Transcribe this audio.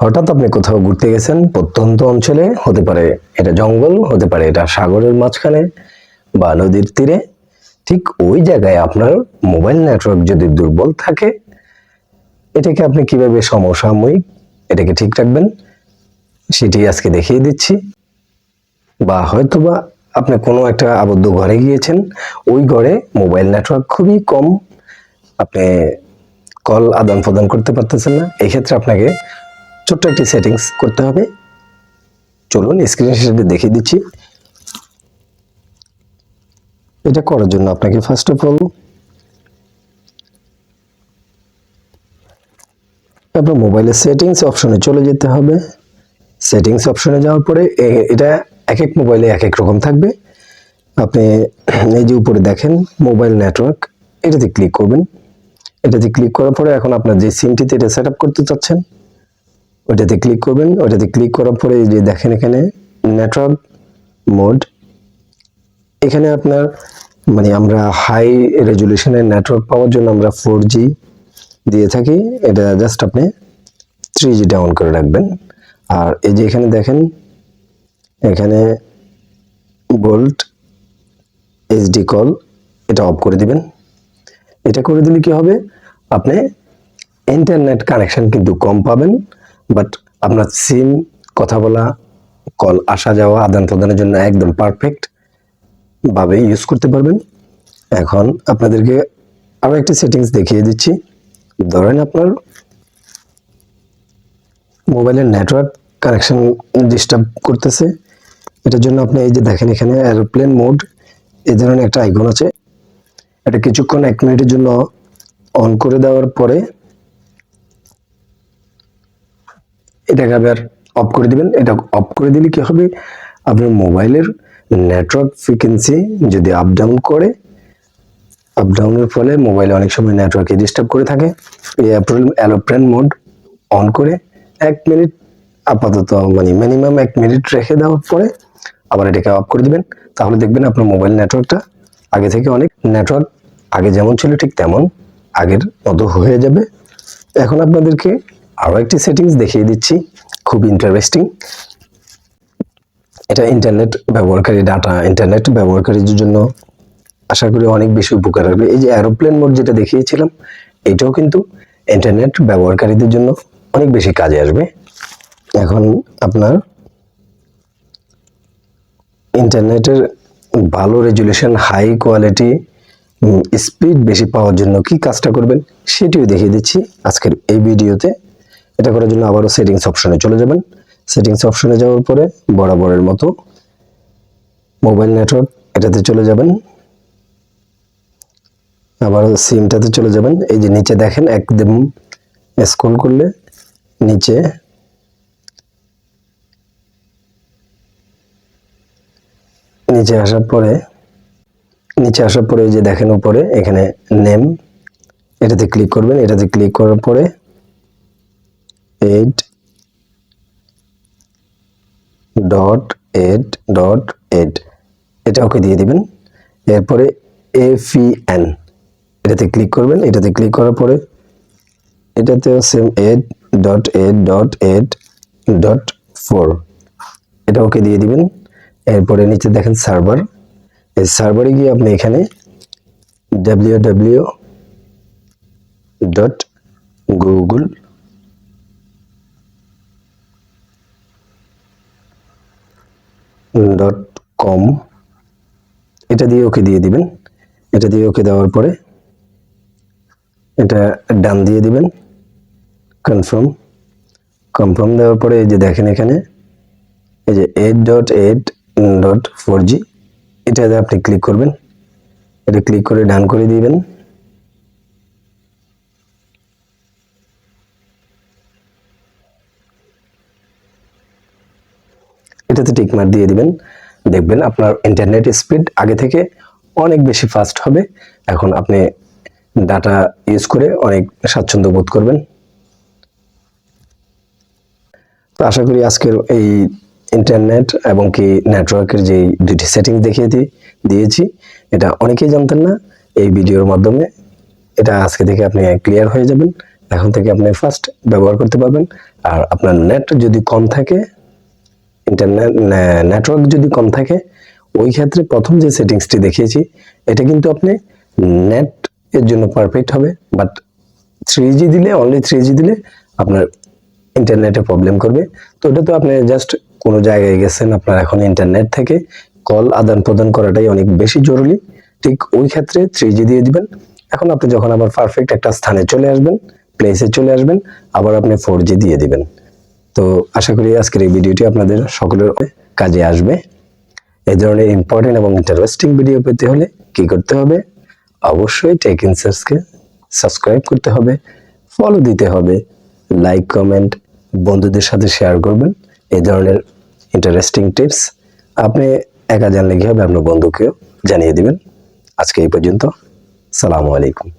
হঠাৎ আপনি কোথাও ঘুরতে গেছেন, প্রত্যন্ত অঞ্চলে, হতে পারে এটা জঙ্গল, হতে পারে এটা সাগরের মাঝখানে বা নদীর তীরে, ঠিক ওই জায়গায় আপনার মোবাইল নেটওয়ার্ক যদি দুর্বল থাকে, এটাকে আপনি কীভাবে সমসাময়িক এটাকে ঠিক রাখবেন, সেটি আজকে দেখিয়ে দিচ্ছি। বা হয়তোবা আপনি কোনো একটা আবদ্ধ ঘরে গিয়েছেন, ওই ঘরে মোবাইল নেটওয়ার্ক খুবই কম, আপনি কল আদান প্রদান করতে পারতেছেন না, এক্ষেত্রে আপনাকে ছোট্ট একটি সেটিংস করতে হবে। চলুন স্ক্রিন হিসেবে দেখিয়ে দিচ্ছি। এটা করার জন্য আপনাকে ফার্স্ট অফ অল আপনার মোবাইলের সেটিংস অপশনে চলে যেতে হবে। সেটিংস অপশনে যাওয়ার পরে এটা এক এক মোবাইলে এক এক রকম থাকবে। আপনি এই যে উপরে দেখেন মোবাইল নেটওয়ার্ক এটাতে ক্লিক করবেন। এটাতে ক্লিক করার পরে এখন আপনার যে সিমটিতে এটা সেট করতে চাচ্ছেন ওইটাতে ক্লিক করবেন। ওইটাতে ক্লিক করার পরে যে দেখেন এখানে নেটওয়ার্ক মোড এখানে আপনার মানে আমরা হাই রেজুলেশনের নেটওয়ার্ক পাওয়ার জন্য আমরা ফোর জি দিয়ে থাকি। এটা জাস্ট আপনি থ্রি জি ডাউন করে রাখবেন। আর এই যে এখানে দেখেন, এখানে বোল্ট এইচডি কল এটা অফ করে দিবেন। এটা করে দিলে কি হবে? আপনি ইন্টারনেট কানেকশন কিন্তু কম পাবেন। বাট আপনার সিম, কথা বলা, কল আসা যাওয়া, আদান প্রদানের জন্য একদম পারফেক্ট ভাবে ইউজ করতে পারবেন। এখন আপনাদেরকে আরও একটি সেটিংস দেখিয়ে দিচ্ছি। ধরেন আপনার মোবাইলের নেটওয়ার্ক কানেকশন ডিস্টার্ব করতেছে। এটার জন্য আপনি এই যে দেখেন এখানে এরোপ্লেন মোড এই ধরনের একটা আইকন আছে। এটা কিছুক্ষণ, এক মিনিটের জন্য অন করে দেওয়ার পরে এটাকে আবার অফ করে দিবেন? এটা অফ করে দিলে কি হবে? আপনার মোবাইলের নেটওয়ার্ক ফ্রিকোয়েন্সি যদি আপ ডাউন করে আপ ডাউনের ফলে মোবাইলে অনেক সময় নেটওয়ার্কে ডিস্টার্ব করে থাকে। এই অ্যালোপ্রেন মোড অন করে এক মিনিট আপাতত মানে মিনিমাম এক মিনিট রেখে দেওয়ার পরে আবার এটাকে অফ করে দিবেন। তাহলে দেখবেন আপনার মোবাইল নেটওয়ার্কটা আগে থেকে অনেক নেটওয়ার্ক আগে যেমন ছিল ঠিক তেমন আগের মতো হয়ে যাবে। এখন আপনাদেরকে আরও একটি সেটিংস দেখিয়ে দিচ্ছি। খুব ইন্টারেস্টিং এটা ইন্টারনেট ব্যবহারকারী ডাটা ইন্টারনেট ব্যবহারকারীদের জন্য আশা করি অনেক বেশি উপকার হবে। এই যে অ্যারোপ্লেন মোড যেটা দেখিয়েছিলাম, এটাও কিন্তু ইন্টারনেট ব্যবহারকারীদের জন্য অনেক বেশি কাজে আসবে। এখন আপনার ইন্টারনেটের ভালো রেজুলেশন হাই কোয়ালিটি স্পিড বেশি পাওয়ার জন্য কি কাজটা করবেন, সেটিও দেখিয়ে দিচ্ছি আজকের এই ভিডিওতে। এটা করার জন্য আবারও সেটিংস অপশনে চলে যাবেন। সেটিংস অপশনে যাওয়ার পরে বরাবরের মতো মোবাইল নেটওয়ার্ক এটাতে চলে যাবেন। আবার সিমটাতে চলে যাবেন। এই যে নিচে দেখেন, একদম স্ক্রল করলে নিচে নিচে আসার পরে, নিচে আসার পরে যে দেখেন উপরে এখানে নেম এটাতে ক্লিক করবেন। এটাতে ক্লিক করার পরে eight dot eight dot eight এটা ওকে দিয়ে দিবেন। এরপরে এফিএন এটাতে ক্লিক করবেন। এটাতে ক্লিক করার পরে এটাতেও same eight dot eight dot eight dot four এটা ওকে দিয়ে দিবেন। এরপরে নিচে দেখেন সার্ভার এই সার্ভারে গিয়ে আপনি এখানে W W dot Google dot com এটা দিয়ে ওকে দিয়ে দিবেন। এটা দিয়ে ওকে দেওয়ার পরে এটা ডান দিয়ে দিবেন। কনফার্ম কনফার্ম দেওয়ার পরে এই যে দেখেন এখানে, এই যে eight dot eight dot four G এটাতে আপনি ক্লিক করবেন। এটা ক্লিক করে ডান করে দিবেন। এটাতে টিক মার দিয়ে দিবেন। দেখবেন আপনার ইন্টারনেট স্পিড আগে থেকে অনেক বেশি ফাস্ট হবে। এখন আপনি ডাটা ইউজ করে অনেক স্বাচ্ছন্দ্য বোধ করবেন। তো আশা করি আজকের এই ইন্টারনেট এবং কি নেটওয়ার্কের যে দুটি সেটিং দেখিয়ে দি- দিয়েছি, এটা অনেকেই জানতেন না। এই ভিডিওর মাধ্যমে এটা আজকে থেকে আপনি ক্লিয়ার হয়ে যাবেন। এখন থেকে আপনি ফার্স্ট ব্যবহার করতে পারবেন। আর আপনার নেট যদি কম থাকে ইন্টারনেট নেটওয়ার্ক যদি কম থাকে, ওই ক্ষেত্রে প্রথম যে সেটিংসটি দেখিয়েছি, এটা কিন্তু আপনি নেট এর জন্য পারফেক্ট হবে বাট থ্রি জি দিলে অনলি থ্রি জি দিলে আপনার ইন্টারনেটে প্রবলেম করবে। তো এটা তো আপনি জাস্ট কোনো জায়গায় গেছেন, আপনার এখন ইন্টারনেট থেকে কল আদান প্রদান করাটাই অনেক বেশি জরুরি। ঠিক ওই ক্ষেত্রে থ্রি জি দিয়ে দিবেন। এখন আপনি যখন আবার পারফেক্ট একটা স্থানে চলে আসবেন প্লেসে চলে আসবেন, আবার আপনি ফোর জি দিয়ে দিবেন। তো আশা করি আজকের এই ভিডিওটি আপনাদের সকলের কাজে আসবে। এই ধরনের ইম্পর্টেন্ট এবং ইন্টারেস্টিং ভিডিও পেতে হলে কি করতে হবে? অবশ্যই টেক ইনসার্সকে সাবস্ক্রাইব করতে হবে ফলো দিতে হবে লাইক কমেন্ট বন্ধুদের সাথে শেয়ার করবেন। এই ধরনের ইন্টারেস্টিং টিপস আপনি একা জানলে কি হবে আপনার বন্ধুকেও জানিয়ে দিবেন। আজকে এই পর্যন্ত, সালামু আলাইকুম।